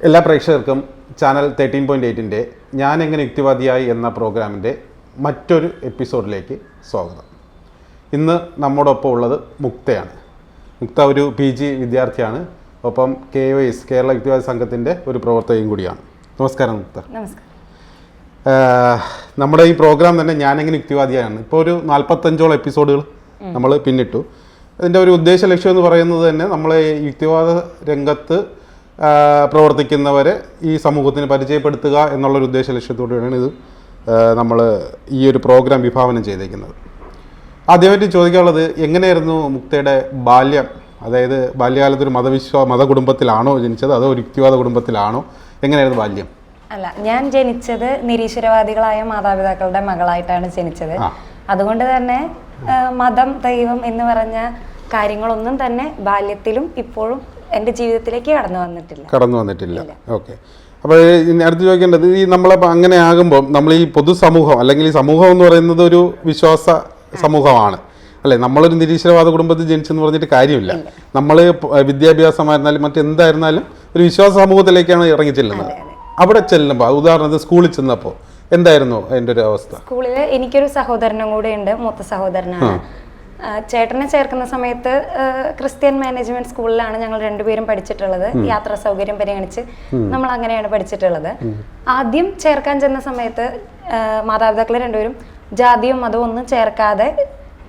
എല്ലാ പ്രേക്ഷകർക്കും channel thirteen point എയ്റ്റിന്റെ ഞാൻ എങ്ങനെ യുക്തിവാദിയായി എന്ന പ്രോഗ്രാമിന്റെ മറ്റൊരു എപ്പിസോഡിലേക്ക് സ്വാഗതം. ഇന്ന് നമ്മോടൊപ്പം ഉള്ളത് മുക്തയാണ്. മുക്ത ഒരു പി ജി വിദ്യാർത്ഥിയാണ്. ഒപ്പം കെ ഒ എസ് കേരള യുക്തിവാദി സംഘത്തിന്റെ ഒരു പ്രവർത്തകയും കൂടിയാണ്. നമസ്കാരം മുക്ത. നമസ്കാരം. നമ്മുടെ ഈ പ്രോഗ്രാം തന്നെ ഞാൻ ഞാനെങ്ങനെ യുക്തിവാദിയാണ് ഇപ്പോൾ ഒരു നാൽപ്പത്തഞ്ചോളം എപ്പിസോഡുകൾ നമ്മൾ പിന്നിട്ടു. അതിന്റെ ഒരു ഉദ്ദേശ ലക്ഷ്യം എന്ന് പറയുന്നത് തന്നെ നമ്മളെ യുക്തിവാദ രംഗത്ത് പ്രവർത്തിക്കുന്നവരെ ഈ സമൂഹത്തിന് പരിചയപ്പെടുത്തുക എന്നുള്ളൊരു ഉദ്ദേശ ലക്ഷ്യത്തോടെയാണ് ഇത് നമ്മൾ ഈ ഒരു പ്രോഗ്രാം വിഭാവനം ചെയ്തേക്കുന്നത്. ആദ്യമായിട്ട് ചോദിക്കാനുള്ളത് എങ്ങനെയായിരുന്നു മുക്തയുടെ ബാല്യം? അതായത് ബാല്യകാലത്ത് ഒരു മത കുടുംബത്തിലാണോ ജനിച്ചത്? അതോ ഒരു യുക്തിവാദ കുടുംബത്തിലാണോ? എങ്ങനെയായിരുന്നു ബാല്യം? അല്ല ഞാൻ ജനിച്ചത് നിരീശ്വരവാദികളായ മാതാപിതാക്കളുടെ മകളായിട്ടാണ് ജനിച്ചത്. അതുകൊണ്ട് തന്നെ മതം ദൈവം എന്ന് പറഞ്ഞ കാര്യങ്ങളൊന്നും തന്നെ ബാല്യത്തിലും ഇപ്പോഴും എന്റെ ജീവിതത്തിലേക്ക് കടന്നു വന്നിട്ടില്ല. കടന്നു വന്നിട്ടില്ല. ഓക്കെ. അപ്പോൾ ഇനി അടുത്ത് ചോദിക്കേണ്ടത് ഈ നമ്മളപ്പോൾ അങ്ങനെ ആകുമ്പോൾ നമ്മൾ ഈ പൊതുസമൂഹം അല്ലെങ്കിൽ ഈ സമൂഹം എന്ന് പറയുന്നത് ഒരു വിശ്വാസ സമൂഹമാണ്. അല്ലേ? നമ്മളൊരു നിരീശ്വരവാദ കുടുംബത്തിൽ ജനിച്ചെന്ന് പറഞ്ഞിട്ട് കാര്യമില്ല. നമ്മൾ വിദ്യാഭ്യാസമായിരുന്നാലും മറ്റെന്തായിരുന്നാലും ഒരു വിശ്വാസ സമൂഹത്തിലേക്കാണ് ഇറങ്ങി ചെല്ലുന്നത് അവിടെ ചെല്ലുമ്പോൾ ഉദാഹരണത്തിന് സ്കൂളിൽ ചെന്നപ്പോൾ എന്തായിരുന്നു അതിന്റെ ഒരു അവസ്ഥ? സ്കൂളിൽ എനിക്കൊരു സഹോദരനും കൂടെ ഉണ്ട്. മൂത്ത സഹോദരനാണ്. ചേട്ടനെ ചേർക്കുന്ന സമയത്ത് ക്രിസ്ത്യൻ മാനേജ്മെന്റ് സ്കൂളിലാണ് ഞങ്ങൾ രണ്ടുപേരും പഠിച്ചിട്ടുള്ളത്. യാത്രാ സൗകര്യം പരിഗണിച്ച് നമ്മൾ അങ്ങനെയാണ് പഠിച്ചിട്ടുള്ളത്. ആദ്യം ചേർക്കാൻ ചെന്ന സമയത്ത് മാതാപിതാക്കളെ രണ്ടുപേരും ജാതിയും മതവും ഒന്നും ചേർക്കാതെ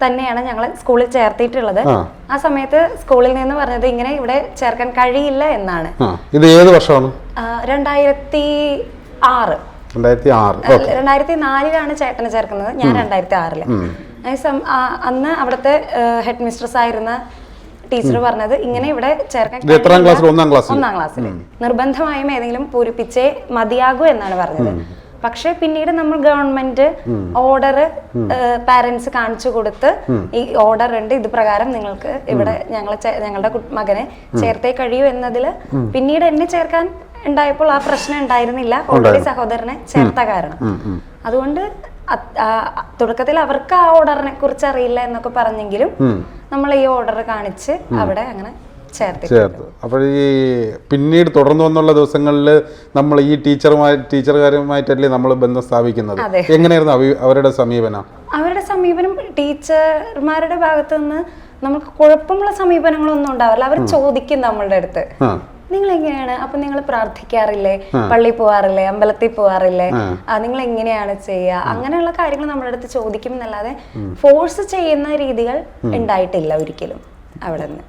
തന്നെയാണ് ഞങ്ങൾ സ്കൂളിൽ ചേർത്തിട്ടുള്ളത് ആ. സമയത്ത് സ്കൂളിൽ നിന്ന് പറഞ്ഞത് ഇങ്ങനെ ഇവിടെ ചേർക്കാൻ കഴിയില്ല എന്നാണ്. ഇത് ഏത് വർഷമാണ്? രണ്ടായിരത്തി ആറ്. രണ്ടായിരത്തി നാലിലാണ് ചേട്ടനെ ചേർക്കുന്നത്. ഞാൻ രണ്ടായിരത്തി ആറിൽ. അന്ന് അവിടുത്തെ ഹെഡ് മിസ്ട്രസ് ആയിരുന്ന ടീച്ചർ പറഞ്ഞത് ഇങ്ങനെ ഇവിടെ ചേർക്കാൻ എത്രാം. ക്ലാസ്സിൽ ഒന്നാം ക്ലാസ്സിൽ ഒന്നാം ക്ലാസ്സിൽ നിർബന്ധമായും ഏതെങ്കിലും പൂരിപ്പിച്ചേ മതിയാകൂ എന്നാണ് പറഞ്ഞത്. പക്ഷെ പിന്നീട് നമ്മൾ ഗവൺമെന്റ് ഓർഡർ പാരന്റ്സ് കാണിച്ചു കൊടുത്ത് ഈ ഓർഡർ ഉണ്ട്. ഇത് പ്രകാരം നിങ്ങൾക്ക് ഇവിടെ ഞങ്ങളെ ഞങ്ങളുടെ മകനെ ചേർത്തേ കഴിയൂ എന്നതിൽ പിന്നീട് എന്നെ ചേർക്കാൻ ഉണ്ടായപ്പോൾ ആ പ്രശ്നം ഉണ്ടായിരുന്നില്ല. ഓൾറെഡി സഹോദരനെ ചേർത്ത കാരണം. അതുകൊണ്ട് തുടക്കത്തിൽ അവർക്ക് ആ ഓർഡറിനെ കുറിച്ച് അറിയില്ല എന്നൊക്കെ പറഞ്ഞെങ്കിലും നമ്മൾ ഈ ഓർഡർ കാണിച്ച് അവിടെ അങ്ങനെ ചേർത്തു. അപ്പോൾ ഈ പിന്നീട് തുടർന്നു വന്നുള്ള ദിവസങ്ങളിൽ നമ്മൾ ഈ ടീച്ചറുമായി ടീച്ചർകാരുമായിട്ടല്ലേ നമ്മൾ ബന്ധം സ്ഥാപിക്കുന്നത്. എങ്ങനെയായിരുന്നു അവ- അവരുടെ സമീപനം? അവരുടെ സമീപനം ടീച്ചർമാരുടെ ഭാഗത്തു നിന്ന് നമുക്ക് കുഴപ്പമുള്ള സമീപനങ്ങളൊന്നും ഉണ്ടാവില്ല. അവർ ചോദിക്കും നമ്മളുടെ അടുത്ത്. നിങ്ങൾ എങ്ങനെയാണ് അപ്പൊ നിങ്ങൾ പ്രാർത്ഥിക്കാറില്ലേ? പള്ളി പോവാറില്ലേ? അമ്പലത്തിൽ പോവാറില്ലേ? നിങ്ങൾ എങ്ങനെയാണ് ചെയ്യുക അങ്ങനെയുള്ള കാര്യങ്ങൾ നമ്മുടെ അടുത്ത് ചോദിക്കും എന്നല്ലാതെ ഫോഴ്സ് ചെയ്യുന്ന രീതികൾ ഉണ്ടായിട്ടില്ല ഒരിക്കലും അവിടെ നിന്ന്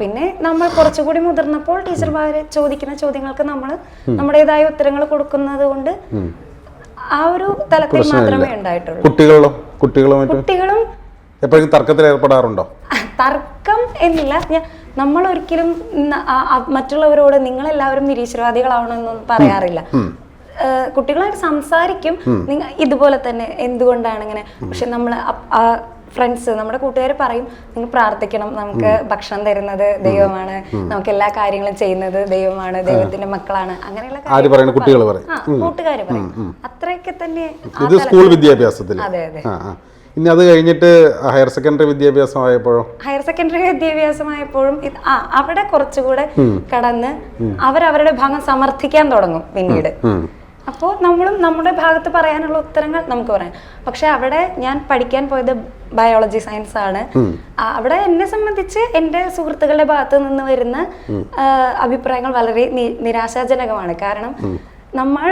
പിന്നെ നമ്മൾ കുറച്ചുകൂടി മുതിർന്നപ്പോൾ ടീച്ചർമാര് ചോദിക്കുന്ന ചോദ്യങ്ങൾക്ക് നമ്മൾ നമ്മുടേതായ ഉത്തരങ്ങൾ കൊടുക്കുന്നത് കൊണ്ട് ആ ഒരു തലത്തിൽ മാത്രമേ ഉണ്ടായിട്ടുള്ളൂ. കുട്ടികളോ? കുട്ടികളുമായിട്ട് കുട്ടികളും എപ്പോഴും തർക്കത്തിൽ ഏർപ്പെടാറുണ്ടോ തർക്കം എന്നില്ല. ഞാൻ നമ്മൾ ഒരിക്കലും മറ്റുള്ളവരോട് നിങ്ങൾ എല്ലാവരും നിങ്ങളെല്ലാവരും നിരീശ്വരവാദികളാവണമെന്നൊന്നും പറയാറില്ല. കുട്ടികളായിട്ട് സംസാരിക്കും. ഇതുപോലെ തന്നെ എന്തുകൊണ്ടാണ് ഇങ്ങനെ പക്ഷെ നമ്മൾ ഫ്രണ്ട്സ് നമ്മുടെ കൂട്ടുകാർ പറയും നിങ്ങൾ പ്രാർത്ഥിക്കണം നമുക്ക് ഭക്ഷണം തരുന്നത് ദൈവമാണ്. നമുക്ക് എല്ലാ കാര്യങ്ങളും ചെയ്യുന്നത് ദൈവമാണ് ദൈവത്തിന്റെ മക്കളാണ്. അങ്ങനെയുള്ള കുട്ടികൾ പറയും. കൂട്ടുകാർ പറയും. അത്രയൊക്കെ തന്നെ ഇത് സ്കൂൾ വിദ്യാഭ്യാസത്തിൽ അതെ അതെ. ഇനി അത് കഴിഞ്ഞിട്ട് ഹയർ സെക്കൻഡറി വിദ്യാഭ്യാസമായപ്പോഴും ഹയർ സെക്കൻഡറി വിദ്യാഭ്യാസമായപ്പോഴും ഇത് ആ അവിടെ കുറച്ചുകൂടെ കടന്ന് അവരവരുടെ ഭാഗം സമർത്ഥിക്കാൻ തുടങ്ങും പിന്നീട്. അപ്പോൾ നമ്മളും നമ്മുടെ ഭാഗത്ത് പറയാനുള്ള ഉത്തരങ്ങൾ നമുക്ക് പറയാം. പക്ഷെ അവിടെ ഞാൻ പഠിക്കാൻ പോയത് ബയോളജി സയൻസ് ആണ്. അവിടെ എന്നെ സംബന്ധിച്ച് എന്റെ സുഹൃത്തുക്കളുടെ ഭാഗത്ത് നിന്ന് വരുന്ന അഭിപ്രായങ്ങൾ വളരെ നിരാശാജനകമാണ്. കാരണം നമ്മൾ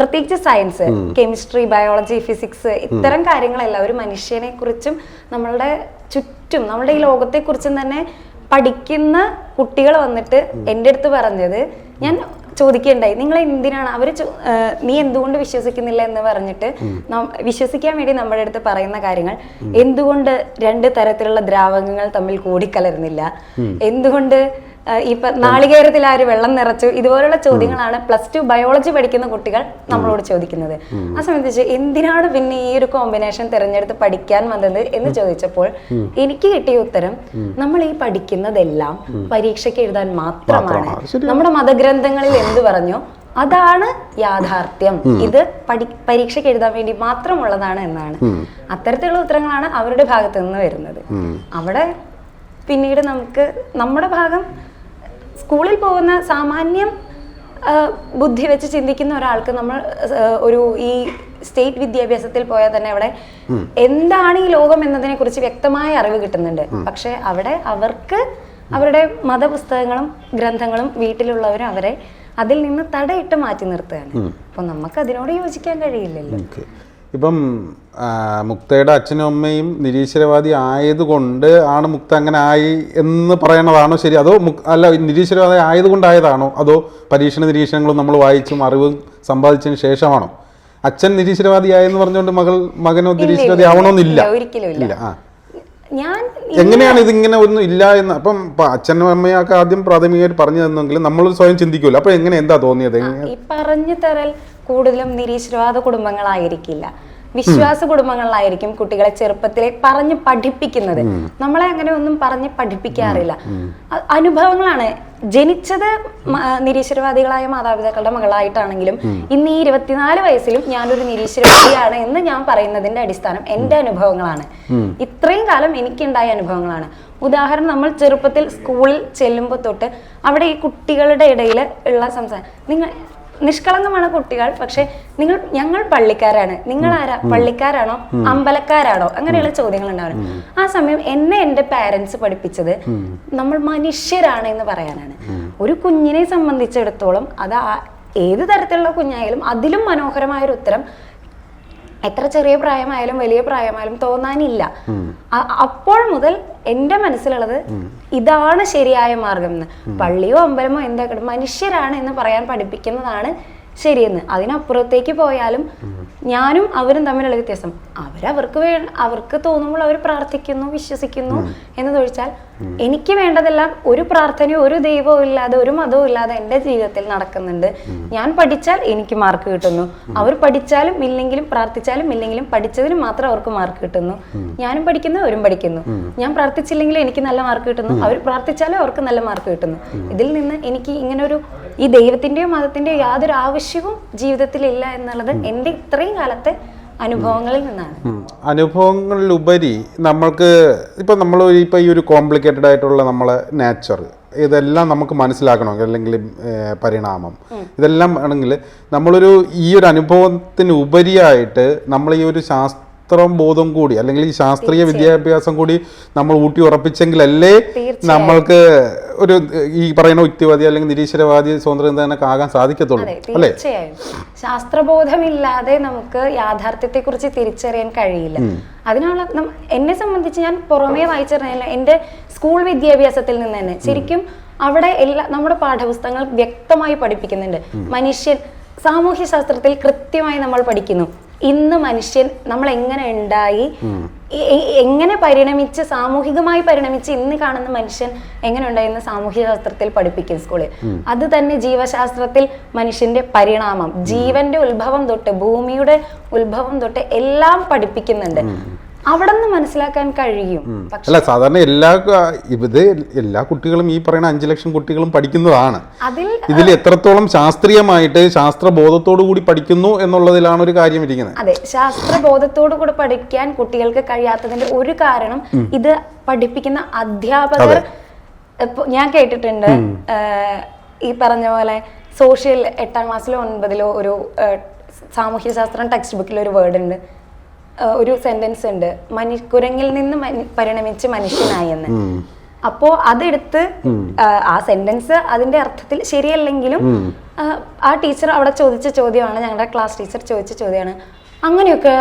പ്രത്യേകിച്ച് സയൻസ് കെമിസ്ട്രി ബയോളജി ഫിസിക്സ് ഇത്തരം കാര്യങ്ങളെല്ലാം. ഒരു മനുഷ്യനെ കുറിച്ചും നമ്മളുടെ ചുറ്റും നമ്മുടെ ഈ ലോകത്തെ കുറിച്ചും തന്നെ പഠിക്കുന്ന കുട്ടികൾ വന്നിട്ട് എന്റെ അടുത്ത് പറഞ്ഞത് ഞാൻ ചോദിക്കേണ്ടായി നിങ്ങൾ എന്തിനാണ്? അവർ നീ എന്തുകൊണ്ട് വിശ്വസിക്കുന്നില്ല? എന്ന് പറഞ്ഞിട്ട് വിശ്വസിക്കാൻ വേണ്ടി നമ്മുടെ അടുത്ത് പറയുന്ന കാര്യങ്ങൾ. എന്തുകൊണ്ട് രണ്ട് തരത്തിലുള്ള ദ്രാവകങ്ങൾ തമ്മിൽ കൂടിക്കലരുന്നില്ല? എന്തുകൊണ്ട് ഇപ്പൊ നാളികേരത്തിൽ ആര് വെള്ളം നിറച്ചു ഇതുപോലുള്ള ചോദ്യങ്ങളാണ് പ്ലസ് ടു ബയോളജി പഠിക്കുന്ന കുട്ടികൾ നമ്മളോട് ചോദിക്കുന്നത്. ആ സംബന്ധിച്ച് എന്തിനാണ് പിന്നെ ഈ ഒരു കോമ്പിനേഷൻ തിരഞ്ഞെടുത്ത് പഠിക്കാൻ വന്നത് എന്ന് ചോദിച്ചപ്പോൾ എനിക്ക് കിട്ടിയ ഉത്തരം നമ്മൾ ഈ പഠിക്കുന്നതെല്ലാം പരീക്ഷയ്ക്ക് എഴുതാൻ മാത്രമാണ്. നമ്മുടെ മതഗ്രന്ഥങ്ങളിൽ എന്ത് പറഞ്ഞു? അതാണ് യാഥാർത്ഥ്യം. ഇത് പഠി പരീക്ഷയ്ക്ക് എഴുതാൻ വേണ്ടി മാത്രമുള്ളതാണ് എന്നാണ്. അത്തരത്തിലുള്ള ഉത്തരങ്ങളാണ് അവരുടെ ഭാഗത്ത് നിന്ന് വരുന്നത്. അവിടെ പിന്നീട് നമുക്ക് നമ്മുടെ ഭാഗം സ്കൂളിൽ പോകുന്ന സാമാന്യം ബുദ്ധി വെച്ച് ചിന്തിക്കുന്ന ഒരാൾക്ക് നമ്മൾ ഒരു ഈ സ്റ്റേറ്റ് വിദ്യാഭ്യാസത്തിൽ പോയാൽ തന്നെ അവിടെ എന്താണ് ഈ ലോകം എന്നതിനെ കുറിച്ച് വ്യക്തമായ അറിവ് കിട്ടുന്നുണ്ട്. പക്ഷെ അവിടെ അവർക്ക് അവരുടെ മതപുസ്തകങ്ങളും ഗ്രന്ഥങ്ങളും വീട്ടിലുള്ളവരും അവരെ അതിൽ നിന്ന് തടയിട്ട് മാറ്റി നിർത്തുകയാണ്. അപ്പൊ നമുക്ക് അതിനോട് യോജിക്കാൻ കഴിയില്ലല്ലോ. ഇപ്പം മുക്തയുടെ അച്ഛനും അമ്മയും നിരീശ്വരവാദി ആയതുകൊണ്ട് ആണ് മുക്ത അങ്ങനെ ആയി എന്ന് പറയണതാണോ ശരി? അതോ മുക് അല്ല നിരീശ്വരവാദി ആയതുകൊണ്ടായതാണോ? അതോ പരീക്ഷണ നിരീക്ഷണങ്ങളും നമ്മൾ വായിച്ചും അറിവും സമ്പാദിച്ചതിന് ശേഷമാണോ? അച്ഛൻ നിരീശ്വരവാദി ആയെന്ന് പറഞ്ഞുകൊണ്ട് മകൾ മകനോ നിരീശ്വരവാദി ആവണമെന്നില്ല. ഇല്ല, ആ. ഞാൻ എങ്ങനെയാണ് ഇതിങ്ങനെ ഒന്നും ഇല്ല എന്ന്? അപ്പം അച്ഛനും അമ്മയൊക്കെ ആദ്യം പ്രാഥമികമായിട്ട് പറഞ്ഞു തന്നെങ്കിലും നമ്മൾ സ്വയം ചിന്തിക്കുമല്ലോ അപ്പൊ എങ്ങനെ എന്താ തോന്നിയത്? പറഞ്ഞു തരൽ കൂടുതലും നിരീശ്വരവാദ കുടുംബങ്ങളായിരിക്കില്ല. വിശ്വാസ കുടുംബങ്ങളിലായിരിക്കും കുട്ടികളെ ചെറുപ്പത്തിലെ പറഞ്ഞ് പഠിപ്പിക്കുന്നത്. നമ്മളെ അങ്ങനെ ഒന്നും പറഞ്ഞ് പഠിപ്പിക്കാറില്ല. അനുഭവങ്ങളാണ്. ജനിച്ചത് നിരീശ്വരവാദികളായ മാതാപിതാക്കളുടെ മകളായിട്ടാണെങ്കിലും ഇന്ന് ഈ ഇരുപത്തിനാല് വയസ്സിലും ഞാനൊരു നിരീശ്വരവാദിയാണ് എന്ന് ഞാൻ പറയുന്നതിന്റെ അടിസ്ഥാനം എന്റെ അനുഭവങ്ങളാണ്. ഇത്രയും കാലം എനിക്കുണ്ടായ അനുഭവങ്ങളാണ്. ഉദാഹരണം നമ്മൾ ചെറുപ്പത്തിൽ സ്കൂളിൽ ചെല്ലുമ്പോൾ തൊട്ട് അവിടെ ഈ കുട്ടികളുടെ ഇടയിൽ ഉള്ള സംസാരം. നിങ്ങൾ നിഷ്കളങ്കമാണ് കുട്ടികൾ പക്ഷെ നിങ്ങൾ ഞങ്ങൾ പള്ളിക്കാരാണ്. നിങ്ങൾ ആരാ? പള്ളിക്കാരാണോ? അമ്പലക്കാരാണോ? അങ്ങനെയുള്ള ചോദ്യങ്ങൾ ഉണ്ടാവും ആ സമയം എന്നെ എന്റെ പാരൻസ് പഠിപ്പിച്ചത് നമ്മൾ മനുഷ്യരാണ് എന്ന് പറയാനാണ്. ഒരു കുഞ്ഞിനെ സംബന്ധിച്ചിടത്തോളം അത് ഏത് തരത്തിലുള്ള കുഞ്ഞായാലും അതിലും മനോഹരമായ ഒരു ഉത്തരം എത്ര ചെറിയ പ്രായമായാലും വലിയ പ്രായമായാലും തോന്നാനില്ല. അപ്പോൾ മുതൽ എന്റെ മനസ്സിലുള്ളത് ഇതാണ് ശരിയായ മാർഗം എന്ന്. പള്ളിയോ അമ്പലമോ എന്താ മനുഷ്യരാണ് എന്ന് പറയാൻ പഠിപ്പിക്കുന്നതാണ് ശരിയെന്ന്. അതിനപ്പുറത്തേക്ക് പോയാലും ഞാനും അവരും തമ്മിലുള്ള വ്യത്യാസം. അവരവർക്ക് വേ അവർക്ക് തോന്നുമ്പോൾ അവർ പ്രാർത്ഥിക്കുന്നു വിശ്വസിക്കുന്നു എന്ന് ചോദിച്ചാൽ എനിക്ക് വേണ്ടതെല്ലാം ഒരു പ്രാർത്ഥനയോ ഒരു ദൈവവും ഇല്ലാതെ ഒരു മതവും ഇല്ലാതെ എന്റെ ജീവിതത്തിൽ നടക്കുന്നുണ്ട്. ഞാൻ പഠിച്ചാൽ എനിക്ക് മാർക്ക് കിട്ടുന്നു. അവർ പഠിച്ചാലും ഇല്ലെങ്കിലും പ്രാർത്ഥിച്ചാലും ഇല്ലെങ്കിലും പഠിച്ചതിന് മാത്രം അവർക്ക് മാർക്ക് കിട്ടുന്നു. ഞാനും പഠിക്കുന്നു അവരും പഠിക്കുന്നു. ഞാൻ പ്രാർത്ഥിച്ചില്ലെങ്കിലും എനിക്ക് നല്ല മാർക്ക് കിട്ടുന്നു. അവർ പ്രാർത്ഥിച്ചാലും അവർക്ക് നല്ല മാർക്ക് കിട്ടുന്നു. ഇതിൽ നിന്ന് എനിക്ക് ഇങ്ങനെ ഒരു ഈ ദൈവത്തിന്റെയോ മതത്തിന്റെയോ യാതൊരു ആവശ്യവും ജീവിതത്തിലില്ല എന്നുള്ളത് എന്റെ ഇത്രയും കാലത്തെ അനുഭവങ്ങളിൽ നിന്നാണ്. അനുഭവങ്ങളിലുപരി നമ്മൾക്ക് ഇപ്പം നമ്മൾ ഇപ്പം ഈ ഒരു കോംപ്ലിക്കേറ്റഡ് ആയിട്ടുള്ള നമ്മളെ നേച്ചർ ഇതെല്ലാം നമുക്ക് മനസ്സിലാക്കണമെങ്കിൽ അല്ലെങ്കിൽ പരിണാമം. ഇതെല്ലാം ആണെങ്കിൽ നമ്മളൊരു ഈ ഒരു അനുഭവത്തിന് ഉപരിയായിട്ട് നമ്മൾ ഈ ഒരു ശാസ്ത്രം ബോധം കൂടി അല്ലെങ്കിൽ ഈ ശാസ്ത്രീയ വിദ്യാഭ്യാസം കൂടി നമ്മൾ ഊട്ടി ഉറപ്പിച്ചെങ്കിലല്ലേ നമ്മൾക്ക് ഒരു ഈ പറയുന്ന യുക്തിവാദി അല്ലെങ്കിൽ നിരീശ്വരവാദി സ്വതന്ത്രം തന്നെ ആകാൻ സാധിക്കത്തുള്ളൂ അല്ലേ? ശാസ്ത്രബോധമില്ലാതെ നമുക്ക് യാഥാർത്ഥ്യത്തെ കുറിച്ച് തിരിച്ചറിയാൻ കഴിയില്ല. അതിനുള്ള എന്നെ സംബന്ധിച്ച് ഞാൻ പുറമേ വായിച്ചിരുന്നില്ല എന്റെ സ്കൂൾ വിദ്യാഭ്യാസത്തിൽ നിന്ന് തന്നെ. ശരിക്കും അവിടെ എല്ലാ നമ്മുടെ പാഠപുസ്തകങ്ങൾ വ്യക്തമായി പഠിപ്പിക്കുന്നുണ്ട്. മനുഷ്യൻ സാമൂഹ്യ ശാസ്ത്രത്തിൽ കൃത്യമായി നമ്മൾ പഠിക്കുന്നു. ഇന്ന് മനുഷ്യൻ നമ്മൾ എങ്ങനെ ഉണ്ടായി എങ്ങനെ പരിണമിച്ച് സാമൂഹികമായി പരിണമിച്ച് ഇന്ന് കാണുന്ന മനുഷ്യൻ എങ്ങനെ ഉണ്ടായെന്ന് സാമൂഹ്യ ശാസ്ത്രത്തിൽ പഠിപ്പിക്കും സ്കൂളിൽ. അത് തന്നെ ജീവശാസ്ത്രത്തിൽ മനുഷ്യന്റെ പരിണാമം ജീവന്റെ ഉത്ഭവം തൊട്ട് ഭൂമിയുടെ ഉത്ഭവം തൊട്ട് എല്ലാം പഠിപ്പിക്കുന്നുണ്ട്. അവിടെ നിന്ന് മനസ്സിലാക്കാൻ കഴിയും. അല്ല സാധാരണ എല്ലാ ഇത് എല്ലാ കുട്ടികളും ഈ പറയുന്ന അഞ്ചു ലക്ഷം കുട്ടികളും പഠിക്കുന്നതാണ്. ഇതിൽ എത്രത്തോളം ശാസ്ത്രീയമായിട്ട് ശാസ്ത്രബോധത്തോടു കൂടി പഠിക്കുന്നു എന്നുള്ളതിലാണ് ഒരു കാര്യം ഇരിക്കുന്നത്. അതെ ശാസ്ത്രബോധത്തോടു കൂടി പഠിക്കാൻ കുട്ടികൾക്ക് കഴിയാത്തതിന്റെ ഒരു കാരണം ഇത് പഠിപ്പിക്കുന്ന അധ്യാപകർ ഞാൻ കേട്ടിട്ടുണ്ട് ഈ പറഞ്ഞ പോലെ സോഷ്യൽ എട്ടാം ക്ലാസ്സിലോ ഒൻപതിലോ ഒരു സാമൂഹ്യശാസ്ത്രം ടെക്സ്റ്റ് ബുക്കിൽ ഒരു വേർഡ് ഉണ്ട് ഒരു സെന്റൻസ് ഉണ്ട്. മനു കുരങ്ങിൽ നിന്ന് പരിണമിച്ച് മനുഷ്യനായി എന്ന് അപ്പോ അതെടുത്ത് ആ, സെന്റൻസ് അതിന്റെ അർത്ഥത്തിൽ ശരിയല്ലെങ്കിലും ആ, ടീച്ചർ അവിടെ ചോദിച്ച ചോദ്യമാണ് ഞങ്ങളുടെ ക്ലാസ് ടീച്ചർ ചോദിച്ച ചോദ്യമാണ്. അങ്ങനെയൊക്കെ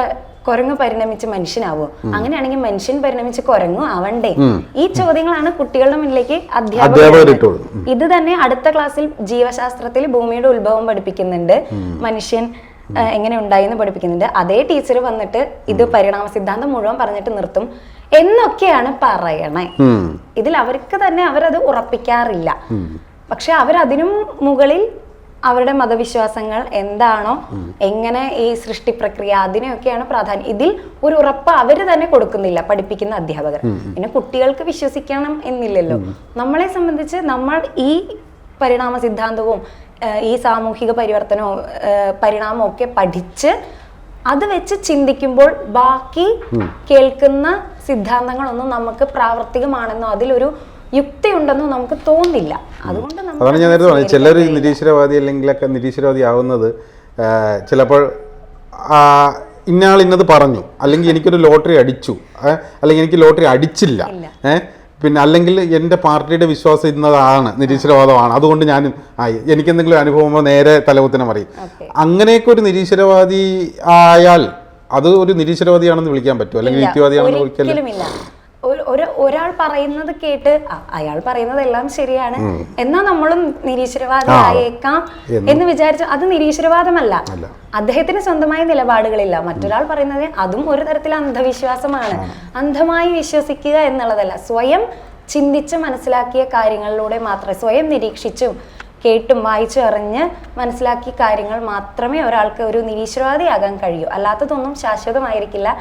കുരങ്ങ് പരിണമിച്ച് മനുഷ്യനാവോ? അങ്ങനെയാണെങ്കിൽ മനുഷ്യൻ പരിണമിച്ച് കുരങ്ങും ആവണ്ടേ? ഈ ചോദ്യങ്ങളാണ് കുട്ടികളുടെ മുന്നിലേക്ക് അധ്യാപകർ ഇത് തന്നെ അടുത്ത ക്ലാസ്സിൽ ജീവശാസ്ത്രത്തിൽ ഭൂമിയുടെ ഉത്ഭവം പഠിപ്പിക്കുന്നുണ്ട്. മനുഷ്യൻ എങ്ങനെ ഉണ്ടായി എന്ന് പഠിപ്പിക്കുന്നുണ്ട്. അതേ ടീച്ചർ വന്നിട്ട് ഇത് പരിണാമ സിദ്ധാന്തം മുഴുവൻ പറഞ്ഞിട്ട് നിർത്തും എന്നൊക്കെയാണ് പറയണേ. ഇതിൽ അവർക്ക് തന്നെ അവരത് ഉറപ്പിക്കാറില്ല. പക്ഷെ അവരതിനും മുകളിൽ അവരുടെ മതവിശ്വാസങ്ങൾ എന്താണോ എങ്ങനെ ഈ സൃഷ്ടി പ്രക്രിയ അതിനെയൊക്കെയാണ് പ്രാധാന്യം. ഇതിൽ ഒരു ഉറപ്പ് അവർ തന്നെ കൊടുക്കുന്നില്ല പഠിപ്പിക്കുന്ന അധ്യാപകർ. പിന്നെ കുട്ടികൾക്ക് വിശ്വസിക്കണം എന്നില്ലല്ലോ. നമ്മളെ സംബന്ധിച്ച് നമ്മൾ ഈ പരിണാമ സിദ്ധാന്തവും ഈ സാമൂഹിക പരിവർത്തനവും ഏഹ്, പരിണാമവും ഒക്കെ പഠിച്ച് അത് വെച്ച് ചിന്തിക്കുമ്പോൾ ബാക്കി കേൾക്കുന്ന സിദ്ധാന്തങ്ങളൊന്നും നമുക്ക് പ്രാവർത്തികമാണെന്നോ അതിലൊരു യുക്തി ഉണ്ടെന്നോ നമുക്ക് തോന്നില്ല. അതുകൊണ്ട് അതാണ് ഞാൻ നേരത്തെ പറഞ്ഞത്. ചിലർ നിരീശ്വരവാദി അല്ലെങ്കിലൊക്കെ നിരീശ്വരവാദി ആവുന്നത് ചിലപ്പോൾ ആ, ഇന്നയാൾ ഇന്നത് പറഞ്ഞു അല്ലെങ്കിൽ എനിക്കൊരു ലോട്ടറി അടിച്ചു അല്ലെങ്കിൽ എനിക്ക് ലോട്ടറി അടിച്ചില്ല ഏ, പിന്നെ അല്ലെങ്കിൽ എന്റെ പാർട്ടിയുടെ വിശ്വാസം ഇന്നതാണ് നിരീശ്വരവാദമാണ്. അതുകൊണ്ട് ഞാൻ ആയി. എനിക്കെന്തെങ്കിലും അനുഭവമോ നേരെ തലകുത്തിനെ പറയും. അങ്ങനെയൊക്കെ ഒരു നിരീശ്വരവാദി ആയാൽ അത് ഒരു നിരീശ്വരവാദിയാണെന്ന് വിളിക്കാൻ പറ്റുമോ? അല്ലെങ്കിൽ യുക്തിവാദിയാണെന്ന് വിളിക്കാൻ ഒരു- ഒരു ഒരാൾ പറയുന്നത് കേട്ട് അയാൾ പറയുന്നത് എല്ലാം ശരിയാണ് എന്നാ നമ്മളും നിരീശ്വരവാദി ആയേക്കാം എന്ന്. വിചാരിച്ചു അത് നിരീശ്വരവാദമല്ല. അദ്ദേഹത്തിന് സ്വന്തമായ നിലപാടുകളില്ല. മറ്റൊരാൾ പറയുന്നത് അതും ഒരു തരത്തിൽ അന്ധവിശ്വാസമാണ്. അന്ധമായി വിശ്വസിക്കുക എന്നുള്ളതല്ല. സ്വയം ചിന്തിച്ച് മനസ്സിലാക്കിയ കാര്യങ്ങളിലൂടെ മാത്രമേ സ്വയം നിരീക്ഷിച്ചും കേട്ടും വായിച്ചു അറിഞ്ഞ് മനസ്സിലാക്കിയ കാര്യങ്ങൾ മാത്രമേ ഒരാൾക്ക് ഒരു നിരീശ്വരവാദിയാകാൻ കഴിയൂ. അല്ലാത്തതൊന്നും ശാശ്വതമായിരിക്കില്ല.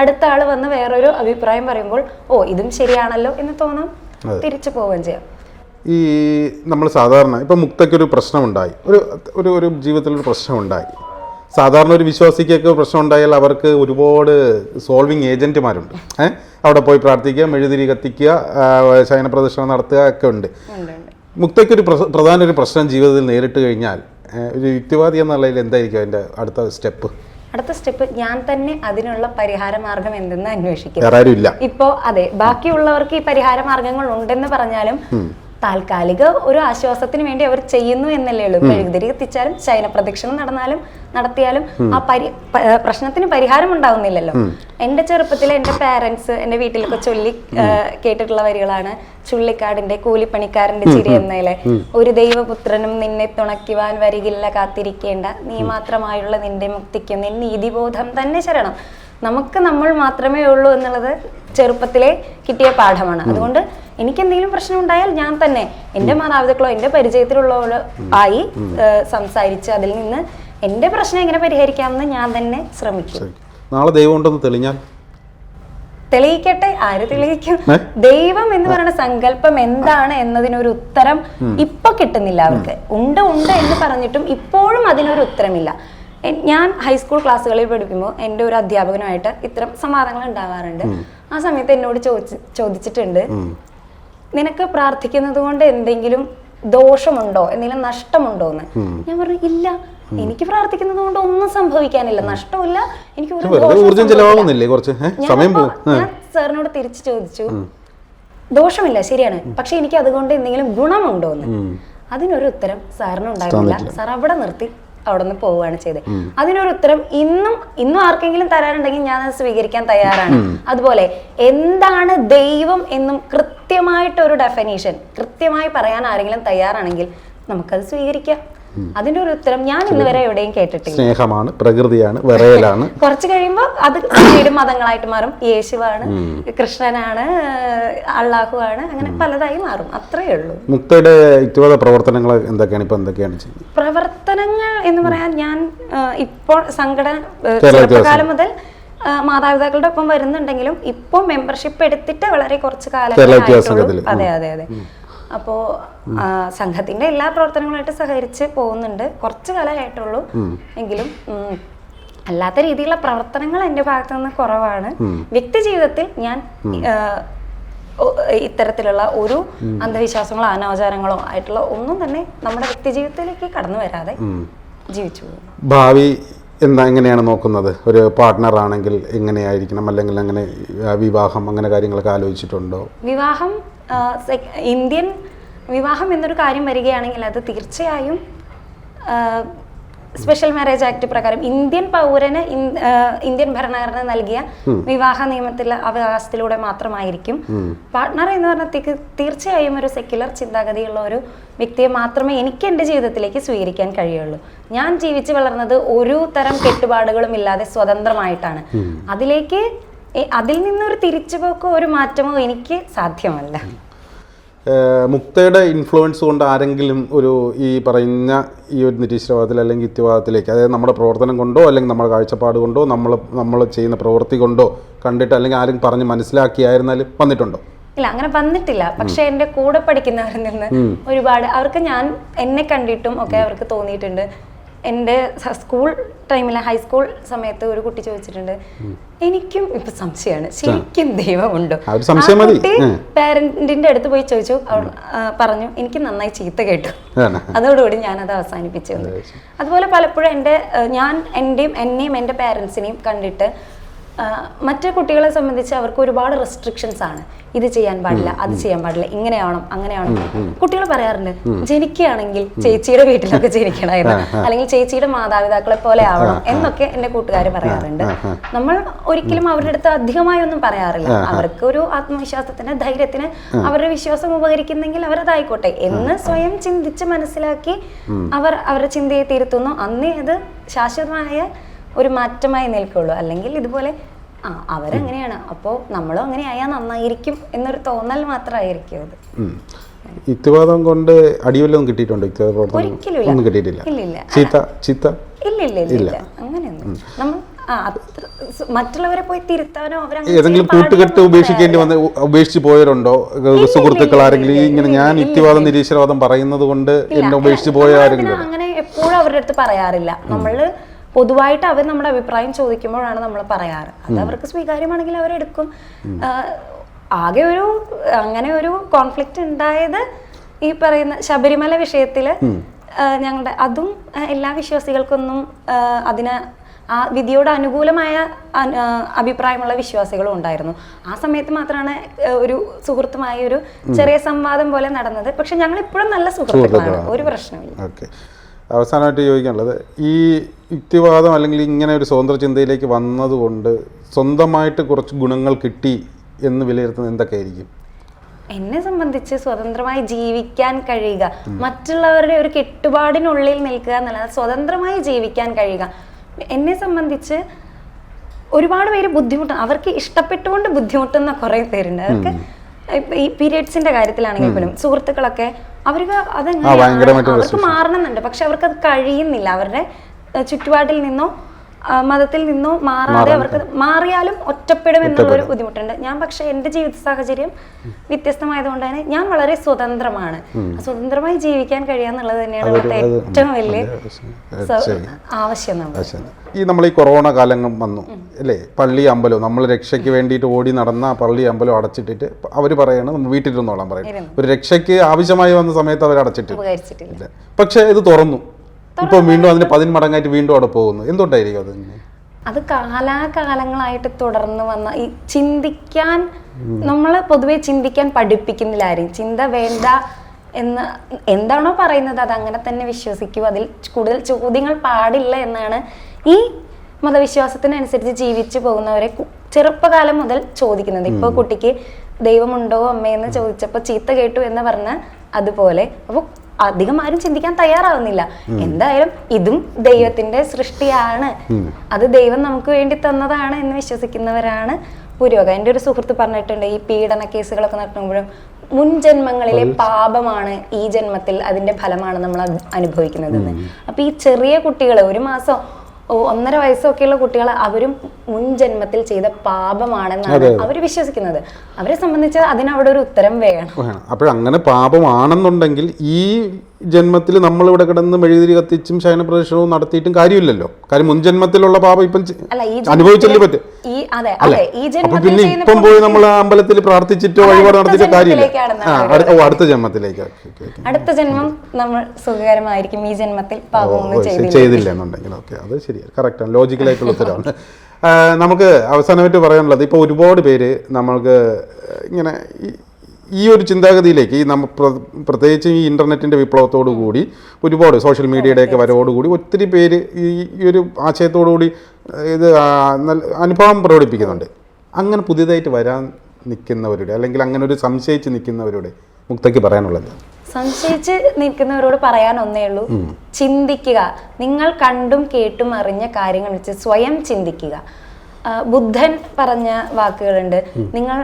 അടുത്ത ആൾ വന്ന് വേറൊരു അഭിപ്രായം പറയുമ്പോൾ ഓ ഇതും ശരിയാണല്ലോ എന്ന് തോന്നാം തിരിച്ചു പോവുകയും ചെയ്യാം. ഈ നമ്മൾ സാധാരണ ഇപ്പം മുക്തയ്ക്കൊരു പ്രശ്നമുണ്ടായി. ഒരു ഒരു ഒരു ജീവിതത്തിലൊരു പ്രശ്നമുണ്ടായി. സാധാരണ ഒരു വിശ്വാസിക്കൊക്കെ പ്രശ്നം ഉണ്ടായാൽ അവർക്ക് ഒരുപാട് സോൾവിങ് ഏജന്റുമാരുണ്ട് ഏഹ് അവിടെ പോയി പ്രാർത്ഥിക്കുക മെഴുതിരി കത്തിക്കുക ശയന പ്രദർശനം നടത്തുക ഒക്കെ ഉണ്ട്. മുക്തയ്ക്കൊരു പ്രധാന ഒരു പ്രശ്നം ജീവിതത്തിൽ നേരിട്ട് കഴിഞ്ഞാൽ ഒരു യുക്തിവാദി നിലയിൽ എന്തായിരിക്കും അതിന്റെ അടുത്ത സ്റ്റെപ്പ്? അടുത്ത സ്റ്റെപ്പ് ഞാൻ തന്നെ അതിനുള്ള പരിഹാര മാർഗം എന്തെന്ന് അന്വേഷിക്കും ഇപ്പോ അതെ ബാക്കിയുള്ളവർക്ക് ഈ പരിഹാര മാർഗങ്ങൾ ഉണ്ടെന്ന് പറഞ്ഞാലും താൽക്കാലിക ഒരു ആശ്വാസത്തിന് വേണ്ടി അവർ ചെയ്യുന്നു എന്നല്ലേ ഉള്ളൂ. കഴുകുതിരി കത്തിച്ചാലും ശയന പ്രദക്ഷിണം നടന്നാലും നടത്തിയാലും ആ പരി പ്രശ്നത്തിന് പരിഹാരം ഉണ്ടാവുന്നില്ലല്ലോ. എന്റെ ചെറുപ്പത്തിൽ എന്റെ പാരന്റ്സ് എന്റെ വീട്ടിലൊക്കെ ചൊല്ലി കേട്ടിട്ടുള്ള വരികളാണ്. ചുള്ളിക്കാടിന്റെ കൂലിപ്പണിക്കാരന്റെ ചിരി എന്നതിലെ. ഒരു ദൈവപുത്രനും നിന്നെ തുണയ്ക്കുവാൻ വരികില്ല കാത്തിരിക്കേണ്ട. നീ മാത്രമായുള്ള നിന്റെ മുക്തിക്കും നിൻ നീതിബോധം തന്നെ ശരണം. നമുക്ക് നമ്മൾ മാത്രമേ ഉള്ളൂ എന്നുള്ളത് ചെറുപ്പത്തിലെ കിട്ടിയ പാഠമാണ്. അതുകൊണ്ട് എനിക്ക് എന്തെങ്കിലും പ്രശ്നം ഉണ്ടായാൽ ഞാൻ തന്നെ എന്റെ മാതാപിതാക്കളോ എന്റെ പരിചയത്തിലുള്ളവരോ ആയി സംസാരിച്ച് അതിൽ നിന്ന് എന്റെ പ്രശ്നം എങ്ങനെ പരിഹരിക്കാമെന്ന് ഞാൻ തന്നെ ശ്രമിക്കും. നാളെ ദൈവം ഉണ്ടെന്ന് തെളിഞ്ഞാൽ? തെളിയിക്കട്ടെ? ആര് തെളിയിക്കും? ദൈവം എന്ന് പറയുന്ന സങ്കല്പം എന്താണ് എന്നതിനൊരു ഉത്തരം ഇപ്പൊ കിട്ടുന്നില്ല അവർക്ക്. ഉണ്ട് ഉണ്ട് എന്ന് പറഞ്ഞിട്ടും ഇപ്പോഴും അതിനൊരു ഉത്തരമില്ല. ഞാൻ ഹൈസ്കൂൾ ക്ലാസ്സുകളിൽ പഠിക്കുമ്പോൾ എന്റെ ഒരു അധ്യാപകനുമായിട്ട് ഇത്തരം സംവാദങ്ങൾ ഉണ്ടാവാറുണ്ട്. ആ സമയത്ത് എന്നോട് ചോദിച്ച് ചോദിച്ചിട്ടുണ്ട് നിനക്ക് പ്രാർത്ഥിക്കുന്നത് കൊണ്ട് എന്തെങ്കിലും ദോഷമുണ്ടോ? എന്തെങ്കിലും നഷ്ടമുണ്ടോ എന്ന് ഞാൻ പറഞ്ഞു ഇല്ല. എനിക്ക് പ്രാർത്ഥിക്കുന്നത് കൊണ്ട് ഒന്നും സംഭവിക്കാനില്ല. നഷ്ടമില്ല. എനിക്ക് ഞാൻ സാറിനോട് തിരിച്ചു ചോദിച്ചു ദോഷമില്ല ശരിയാണ്. പക്ഷെ എനിക്ക് അതുകൊണ്ട് എന്തെങ്കിലും ഗുണമുണ്ടോ എന്ന് അതിനൊരു ഉത്തരം സാറിന് ഉണ്ടായിരുന്നില്ല സാർ അവിടെ നിർത്തി. അവിടെ നിന്ന് പോവുകയാണ് ചെയ്തത് അതിനൊരു ഉത്തരം ഇന്നും ഇന്നും ആർക്കെങ്കിലും തരാനുണ്ടെങ്കിൽ ഞാൻ അത് സ്വീകരിക്കാൻ തയ്യാറാണ്. അതുപോലെ എന്താണ് ദൈവം എന്നും കൃത്യമായിട്ടൊരു ഡെഫിനേഷൻ കൃത്യമായി പറയാൻ ആരെങ്കിലും തയ്യാറാണെങ്കിൽ നമുക്കത് സ്വീകരിക്കാം. അതിന്റെ ഒരു ഉത്തരം ഞാൻ ഇന്ന് വരെ എവിടെയും കേട്ടിട്ടില്ല. സ്നേഹമാണ് പ്രകൃതിയാണ് വിറയലാണ്. കുറച്ച് കഴിയുമ്പോൾ അത് വീടും മതങ്ങളായിട്ട് മാറും. യേശുവാണ് കൃഷ്ണനാണ് അള്ളാഹു ആണ് അങ്ങനെ പലതായി മാറും. അത്രേ ഉള്ളൂ. മുക്തയുടെ യുക്തിവാദ പ്രവർത്തനങ്ങൾ എന്തൊക്കെയാണ് ഇപ്പൊ എന്തൊക്കെയാണ് പ്രവർത്തനങ്ങൾ എന്ന് പറയാൻ ഞാൻ ഇപ്പോൾ സംഘടന കാലം ചെറുപ്പകാലം മുതൽ മാതാപിതാക്കളുടെ ഒപ്പം വരുന്നുണ്ടെങ്കിലും ഇപ്പോൾ മെമ്പർഷിപ്പ് എടുത്തിട്ട് വളരെ കുറച്ച് കാലം അതെ അതെ അതെ. അപ്പോ സംഘത്തിന്റെ എല്ലാ പ്രവർത്തനങ്ങളുമായിട്ട് സഹകരിച്ച് പോകുന്നുണ്ട്. കുറച്ചു കാലമായിട്ടുള്ളൂ. എങ്കിലും അല്ലാത്ത രീതിയിലുള്ള പ്രവർത്തനങ്ങൾ എന്റെ ഭാഗത്തു നിന്ന് കുറവാണ്. വ്യക്തി ജീവിതത്തിൽ ഞാൻ ഇത്തരത്തിലുള്ള ഒരു അന്ധവിശ്വാസങ്ങളോ അനാചാരങ്ങളോ ആയിട്ടുള്ള ഒന്നും തന്നെ നമ്മുടെ വ്യക്തി ജീവിതത്തിലേക്ക് കടന്നു വരാതെ ജീവിച്ചു ഭാവി എന്താ എങ്ങനെയാണ് നോക്കുന്നത്? ഒരു പാർട്ട്ണർ ആണെങ്കിൽ എങ്ങനെയായിരിക്കണം? അല്ലെങ്കിൽ അങ്ങനെ വിവാഹം അങ്ങനെ കാര്യങ്ങളൊക്കെ ആലോചിച്ചിട്ടുണ്ടോ? വിവാഹം ഇന്ത്യൻ വിവാഹം എന്നൊരു കാര്യം വരികയാണെങ്കിൽ അത് തീർച്ചയായും സ്പെഷ്യൽ മാരേജ് ആക്ട് പ്രകാരം ഇന്ത്യൻ പൗരന് ഇന്ത്യൻ ഭരണഘടന നൽകിയ വിവാഹ നിയമത്തിലെ അവകാശത്തിലൂടെ മാത്രമായിരിക്കും. പാർട്ട്ണർ എന്ന് പറഞ്ഞ തീർച്ചയായും ഒരു സെക്യുലർ ചിന്താഗതിയുള്ള ഒരു വ്യക്തിയെ മാത്രമേ എനിക്ക് എന്റെ ജീവിതത്തിലേക്ക് സ്വീകരിക്കാൻ കഴിയുള്ളൂ. ഞാൻ ജീവിച്ചു വളർന്നത് ഒരു തരം കെട്ടുപാടുകളും ഇല്ലാതെ സ്വതന്ത്രമായിട്ടാണ്. അതിലേക്ക് അതിൽ നിന്നൊരു തിരിച്ചുപോക്കോ ഒരു മാറ്റമോ എനിക്ക് സാധ്യമല്ല. മുക്തയുടെ ഇൻഫ്ലുവൻസ് കൊണ്ട് ആരെങ്കിലും ഒരു ഈ പറയുന്ന ഈ ഒരു നിരീശ്വരവാദത്തിൽ അല്ലെങ്കിൽ യുക്തിവാദത്തിലേക്ക് അതായത് നമ്മുടെ പ്രവർത്തനം കൊണ്ടോ അല്ലെങ്കിൽ നമ്മുടെ കാഴ്ചപ്പാട് കൊണ്ടോ നമ്മൾ നമ്മൾ ചെയ്യുന്ന പ്രവൃത്തി കൊണ്ടോ കണ്ടിട്ട് അല്ലെങ്കിൽ ആരും പറഞ്ഞ് മനസ്സിലാക്കിയായിരുന്നാലും വന്നിട്ടുണ്ടോ? ഇല്ല അങ്ങനെ വന്നിട്ടില്ല. പക്ഷെ എന്റെ കൂടെ പഠിക്കുന്നവരിൽ നിന്ന് ഒരുപാട് അവർക്ക് ഞാൻ എന്നെ കണ്ടിട്ടും ഒക്കെ അവർക്ക് തോന്നിയിട്ടുണ്ട്. എന്റെ സ്കൂൾ ടൈമിലെ ഹൈസ്കൂൾ സമയത്ത് ഒരു കുട്ടി ചോദിച്ചിട്ടുണ്ട് എനിക്കും ഇപ്പൊ സംശയമാണ്. ശരിക്കും ദൈവമുണ്ടോ? സംശയം പാരന്റിന്റെ അടുത്ത് പോയി ചോദിച്ചു. അവൾ പറഞ്ഞു എനിക്ക് നന്നായി ചീത്ത കേട്ടു. അതോടുകൂടി ഞാൻ അത് അവസാനിപ്പിച്ചു അതുപോലെ പലപ്പോഴും എന്റെ ഞാൻ എന്റെയും എന്നെയും എന്റെ പാരൻസിനെയും കണ്ടിട്ട് മറ്റു കുട്ടികളെ സംബന്ധിച്ച് അവർക്ക് ഒരുപാട് റെസ്ട്രിക്ഷൻസ് ആണ്. ഇത് ചെയ്യാൻ പാടില്ല അത് ചെയ്യാൻ പാടില്ല ഇങ്ങനെയാണോ അങ്ങനെയാണോ കുട്ടികൾ പറയാറുണ്ട് ജനിക്കുകയാണെങ്കിൽ ചേച്ചിയുടെ വീട്ടിലൊക്കെ ജനിക്കണമായിരുന്നു. അല്ലെങ്കിൽ ചേച്ചിയുടെ മാതാപിതാക്കളെ പോലെ ആവണം എന്നൊക്കെ എന്റെ കൂട്ടുകാർ പറയാറുണ്ട്. നമ്മൾ ഒരിക്കലും അവരുടെ അടുത്ത് അധികമായി ഒന്നും പറയാറില്ല അവർക്ക് ഒരു ആത്മവിശ്വാസത്തിന് ധൈര്യത്തിന് അവരുടെ വിശ്വാസം ഉപകരിക്കുന്നെങ്കിൽ അവരതായിക്കോട്ടെ എന്ന് സ്വയം ചിന്തിച്ച് മനസ്സിലാക്കി അവർ അവരുടെ ചിന്തയെ തിരുത്തുന്നു. അന്നേ അത് ശാശ്വതമായ ഒരു മാറ്റമായി നിൽക്കുള്ളൂ. അല്ലെങ്കിൽ ഇതുപോലെ ആ അവരങ്ങനെയാണ്. അപ്പോൾ നമ്മളും അങ്ങനെ ആയാൽ നന്നായിരിക്കും എന്നൊരു തോന്നൽ മാത്രമായിരിക്കും അത്. യുക്തിവാദം കൊണ്ട് അടിയൊല്ലൊന്നും കിട്ടിയിട്ടുണ്ടോ യുക്തിവാദ പ്രവർത്തനം. ഒന്നും കിട്ടിയിട്ടില്ല. ചീത്ത? ചീത്ത? ഇല്ല ഇല്ല. ഇല്ല അങ്ങനെയൊന്നും നമ്മൾ മറ്റുള്ളവരെ പോയി തിരുത്താനോ ഏതെങ്കിലും കൂട്ടുകെട്ട് ഉപേക്ഷിക്കേണ്ടി വന്ന് ഉപേക്ഷിച്ച് പോയവരുണ്ടോ സുഹൃത്തുക്കൾ ആരെങ്കിലും ഇങ്ങനെ ഞാൻ യുക്തിവാദം നിരീശ്വരവാദം പറയുന്നത് കൊണ്ട് എന്നെ ഉപേക്ഷിച്ച് പോയ ആരെങ്കിലും അങ്ങനെ എപ്പോഴും അവരുടെ അടുത്ത് പറയാറില്ല നമ്മൾ പൊതുവായിട്ട് അവർ നമ്മുടെ അഭിപ്രായം ചോദിക്കുമ്പോഴാണ് നമ്മൾ പറയാറ്. അത് അവർക്ക് സ്വീകാര്യമാണെങ്കിൽ അവരെടുക്കും ആകെ ഒരു അങ്ങനെ ഒരു കോൺഫ്ലിക്റ്റ് ഉണ്ടായത് ഈ പറയുന്ന ശബരിമല വിഷയത്തിൽ ഞങ്ങളുടെ അതും എല്ലാ വിശ്വാസികൾക്കൊന്നും അതിന് ആ വിധിയോട് അനുകൂലമായ അഭിപ്രായമുള്ള വിശ്വാസികളും ഉണ്ടായിരുന്നു. ആ സമയത്ത് മാത്രമാണ് ഒരു സുഹൃത്തുമായ ഒരു ചെറിയ സംവാദം പോലെ നടന്നത്. പക്ഷെ ഞങ്ങൾ ഇപ്പോഴും നല്ല സുഹൃത്തുക്കളാണ്. ഒരു പ്രശ്നമില്ല അവസാനമായിട്ട് ചോദിക്കാനുള്ളത് ഈ യുക്തിവാദം അല്ലെങ്കിൽ ഇങ്ങനെ ഒരു സ്വതന്ത്ര ചിന്തയിലേക്ക് വന്നതുകൊണ്ട് സ്വന്തമായിട്ട് കുറച്ച് ഗുണങ്ങൾ കിട്ടി എന്ന് വിലയിരുത്തുന്നത് എന്തൊക്കെയായിരിക്കും? എന്നെ സംബന്ധിച്ച് സ്വതന്ത്രമായി ജീവിക്കാൻ കഴിയുക. മറ്റുള്ളവരുടെ ഒരു കെട്ടുപാടിനുള്ളിൽ നിൽക്കുക എന്നുള്ളത് സ്വതന്ത്രമായി ജീവിക്കാൻ കഴിയുക. എന്നെ സംബന്ധിച്ച് ഒരുപാട് പേര് ബുദ്ധിമുട്ട് അവർക്ക് ഇഷ്ടപ്പെട്ടുകൊണ്ട് ബുദ്ധിമുട്ടുന്ന കുറേ പേരുണ്ട്. അവർക്ക് ഈ പീരിയഡ്സിന്റെ കാര്യത്തിലാണെങ്കിൽ പോലും സുഹൃത്തുക്കളൊക്കെ അവർക്ക് അതെങ്ങനെ അവർക്ക് മാറണമെന്നുണ്ട്. പക്ഷെ അവർക്ക് അത് കഴിയുന്നില്ല. അവരുടെ ചുറ്റുപാടിൽ നിന്നോ മതത്തിൽ നിന്നോ മാറാതെ അവർക്ക് മാറിയാലും ഒറ്റപ്പെടും എന്നുള്ളൊരു ബുദ്ധിമുട്ടുണ്ട്. ഞാൻ പക്ഷേ എന്റെ ജീവിത സാഹചര്യം വ്യത്യസ്തമായതുകൊണ്ട് തന്നെ ഞാൻ വളരെ സ്വതന്ത്രമാണ്. സ്വതന്ത്രമായി ജീവിക്കാൻ കഴിയാന്നുള്ളത് തന്നെയാണ് ഇവിടുത്തെ ഏറ്റവും വലിയ ആവശ്യം നമ്മൾ ഈ നമ്മൾ ഈ കൊറോണ കാലങ്ങൾ വന്നു അല്ലേ? പള്ളി അമ്പലം നമ്മൾ രക്ഷയ്ക്ക് വേണ്ടിയിട്ട് ഓടി നടന്ന പള്ളി അമ്പലം അടച്ചിട്ടിട്ട് അവർ പറയാണ് നമ്മൾ വീട്ടിലിരുന്നോളാം പറയും ഒരു രക്ഷയ്ക്ക് ആവശ്യമായി വന്ന സമയത്ത് അവർ അടച്ചിട്ടില്ല പക്ഷേ ഇത് തുറന്നു. ഇപ്പൊ വീണ്ടും അതിന് മടങ്ങായിട്ട് വീണ്ടും അവിടെ പോകുന്നു. എന്തുകൊണ്ടായിരിക്കും അത് അത് കാലാകാലങ്ങളായിട്ട് തുടർന്ന് വന്ന ഈ ചിന്തിക്കാൻ നമ്മൾ പൊതുവെ ചിന്തിക്കാൻ പഠിപ്പിക്കുന്നില്ല ആരും. ചിന്ത വേണ്ട എന്ന് എന്താണോ പറയുന്നത് അത് അങ്ങനെ തന്നെ വിശ്വസിക്കൂ. അതിൽ കൂടുതൽ ചോദ്യങ്ങൾ പാടില്ല എന്നാണ് ഈ മതവിശ്വാസത്തിനനുസരിച്ച് ജീവിച്ചു പോകുന്നവരെ ചെറുപ്പകാലം മുതൽ ചോദിക്കുന്നത്. ഇപ്പോൾ കുട്ടിക്ക് ദൈവമുണ്ടോ അമ്മയെന്ന് ചോദിച്ചപ്പോൾ ചീത്ത കേട്ടു എന്ന് പറഞ്ഞ അതുപോലെ. അപ്പോൾ അധികം ആരും ചിന്തിക്കാൻ തയ്യാറാവുന്നില്ല. എന്തായാലും ഇതും ദൈവത്തിന്റെ സൃഷ്ടിയാണ്. അത് ദൈവം നമുക്ക് വേണ്ടി തന്നതാണ് എന്ന് വിശ്വസിക്കുന്നവരാണ് പുരോഗ എന്റെ ഒരു സുഹൃത്ത് പറഞ്ഞിട്ടുണ്ട് ഈ പീഡന കേസുകളൊക്കെ നടത്തുമ്പോഴും മുൻ ജന്മങ്ങളിലെ പാപമാണ് ഈ ജന്മത്തിൽ അതിന്റെ ഫലമാണ് നമ്മൾ അനുഭവിക്കുന്നതെന്ന്. അപ്പൊ ഈ ചെറിയ കുട്ടികൾ ഒരു മാസം ഒന്നര വയസ്സൊക്കെയുള്ള കുട്ടികൾ അവരും മുൻ ജന്മത്തിൽ ചെയ്ത പാപമാണെന്നാണ് അവർ വിശ്വസിക്കുന്നത്. അവരെ സംബന്ധിച്ച് അതിനവിടെ ഒരു ഉത്തരം വേണം. അപ്പോഴങ്ങനെ പാപമാണെന്നുണ്ടെങ്കിൽ ഈ ജന്മത്തിൽ നമ്മൾ ഇവിടെ കിടന്ന് മെഴുതിരി കത്തിച്ചും ശയനപ്രദർശനവും നടത്തിയിട്ടും കാര്യമില്ലല്ലോ. കാര്യം മുൻ ജന്മത്തിലുള്ള പാപം ഇപ്പം അനുഭവിച്ചല്ലേ പറ്റും. പിന്നെ ഇപ്പം പോയി നമ്മൾ അമ്പലത്തിൽ പ്രാർത്ഥിച്ചിട്ടോ വഴിപാട് നടത്തിയിട്ടോ കാര്യമില്ല. അടുത്ത- ജന്മത്തിലേക്ക്. അടുത്ത ജന്മം നമ്മൾ സുഖകരമായിരിക്കും ഈ ജന്മത്തിൽ പാപമൊന്നും ചെയ്തില്ല. എന്നുണ്ടെങ്കിൽ. ഓക്കെ അത് ശരിയാണ് കറക്റ്റാണ് ലോജിക്കലായിട്ടുള്ള ഉത്തരവാണ്. നമുക്ക് അവസാനമായിട്ട് പറയാനുള്ളത് ഇപ്പോൾ ഒരുപാട് പേര് നമ്മൾക്ക് ഇങ്ങനെ ഈ- ഒരു ചിന്താഗതിയിലേക്ക് ഈ നമ്മ പ്രത്യേകിച്ച് ഈ ഇന്റർനെറ്റിന്റെ വിപ്ലവത്തോടു കൂടി ഒരുപാട് സോഷ്യൽ മീഡിയയുടെയൊക്കെ വരവോടുകൂടി ഒത്തിരി പേര് ഈ ഈ ഒരു ആശയത്തോടു കൂടി ഇത് നല്ല അനുഭവം പ്രകടിപ്പിക്കുന്നുണ്ട്. അങ്ങനെ പുതിയതായിട്ട് വരാൻ നിൽക്കുന്നവരുടെ അല്ലെങ്കിൽ അങ്ങനെ ഒരു സംശയിച്ച് നിൽക്കുന്നവരുടെ മുക്തയ്ക്ക് പറയാനുള്ളത് സംശയിച്ച് നിൽക്കുന്നവരോട് പറയാൻ ഒന്നേ ഉള്ളൂ. ചിന്തിക്കുക. നിങ്ങൾ കണ്ടും കേട്ടും അറിഞ്ഞ കാര്യങ്ങൾ വെച്ച് സ്വയം ചിന്തിക്കുക. ബുദ്ധൻ പറഞ്ഞ വാക്കുകളുണ്ട്. നിങ്ങൾ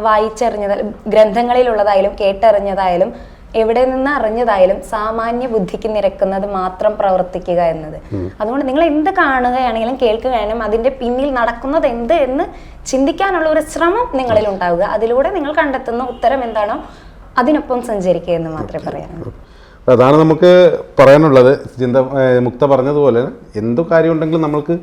വായിച്ചറിഞ്ഞത് ഗ്രന്ഥങ്ങളിലുള്ളതായാലും കേട്ടറിഞ്ഞതായാലും എവിടെ നിന്ന് അറിഞ്ഞതായാലും സാമാന്യ ബുദ്ധിക്ക് നിരക്കുന്നത് മാത്രം പ്രവർത്തിക്കുക എന്നത്. അതുകൊണ്ട് നിങ്ങൾ എന്ത് കാണുകയാണെങ്കിലും കേൾക്കുകയാണെങ്കിലും അതിന്റെ പിന്നിൽ നടക്കുന്നത് എന്ത് എന്ന് ചിന്തിക്കാനുള്ള ഒരു ശ്രമം നിങ്ങളിൽ ഉണ്ടാവുക. അതിലൂടെ നിങ്ങൾ കണ്ടെത്തുന്ന ഉത്തരം എന്താണോ അതിനൊപ്പം സഞ്ചരിക്കുക എന്ന് മാത്രമേ പറയാനുള്ളൂ. അതാണ് നമുക്ക് പറയാനുള്ളത്. ചിന്ത മുക്ത പറഞ്ഞതുപോലെ എന്തു കാര്യം ഉണ്ടെങ്കിലും നമ്മൾക്ക്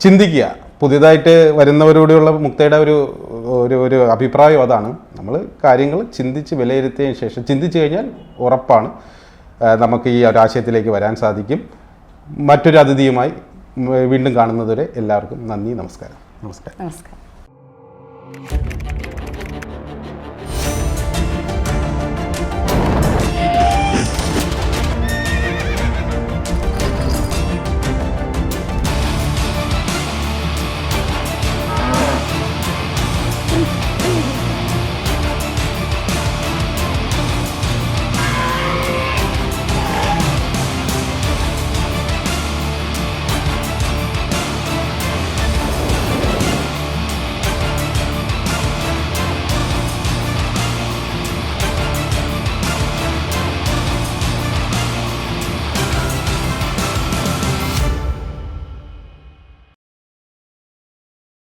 ചിന്തിക്കുക. പുതിയതായിട്ട് വരുന്നവരോടുള്ള മുക്തയുടെ ഒരു ഒരു ഒരു അഭിപ്രായം അതാണ്. നമ്മൾ കാര്യങ്ങൾ ചിന്തിച്ച് വിലയിരുത്തിയതിന് ശേഷം ചിന്തിച്ചു കഴിഞ്ഞാൽ ഉറപ്പാണ് നമുക്ക് ഈ ഒരു ആശയത്തിലേക്ക് വരാൻ സാധിക്കും. മറ്റൊരു അതിഥിയുമായി വീണ്ടും കാണുന്നതുവരെ എല്ലാവർക്കും നന്ദി നമസ്കാരം. നമസ്കാരം. നമസ്കാരം.